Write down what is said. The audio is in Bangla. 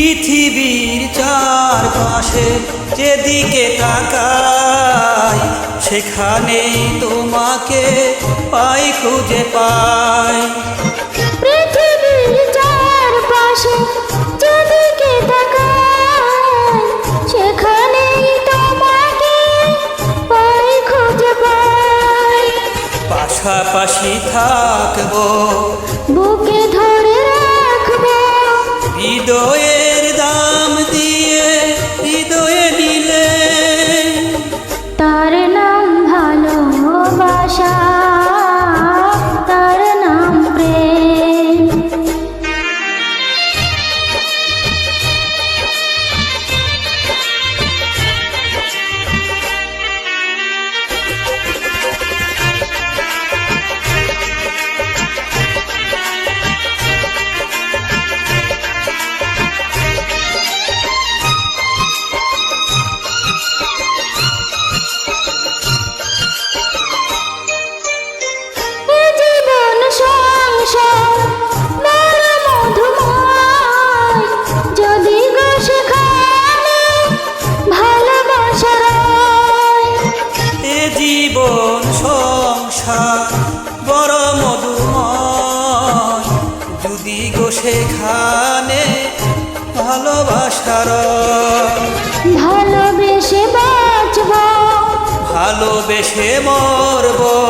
পৃথিবীর চারপাশে যেদিকে তাকাই সেখানেই তোমাকে পাই খুঁজে পাই। পৃথিবীর চারপাশে যেদিকে তাকাই সেখানেই তোমাকে পাই খুঁজে পাই। পাশাপাশি থাকব বুকে ধরে রাখব। হৃদয়ের সংসার বড় মধুময়। যদি গো সেখানে ভালোবাসার ভালোবেসে বাঁচব। ভালোবেসে মরব।